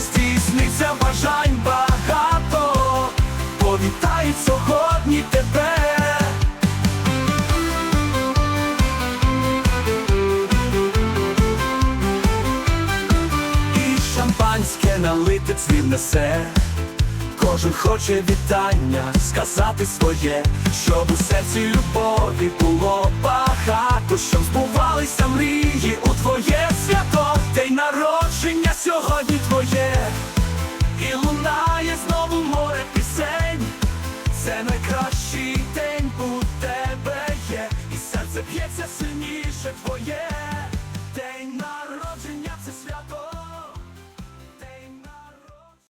Здійсниться бажань багато, повітають сьогодні тебе. І шампанське налити цвів несе. Кожен хоче вітання сказати своє, щоб у серці любові було багато, щоб збувалися мрії у твоє твоє, і лунає знову море пісень. Це найкращий день у тебе є, і серце б'ється сильніше твоє, день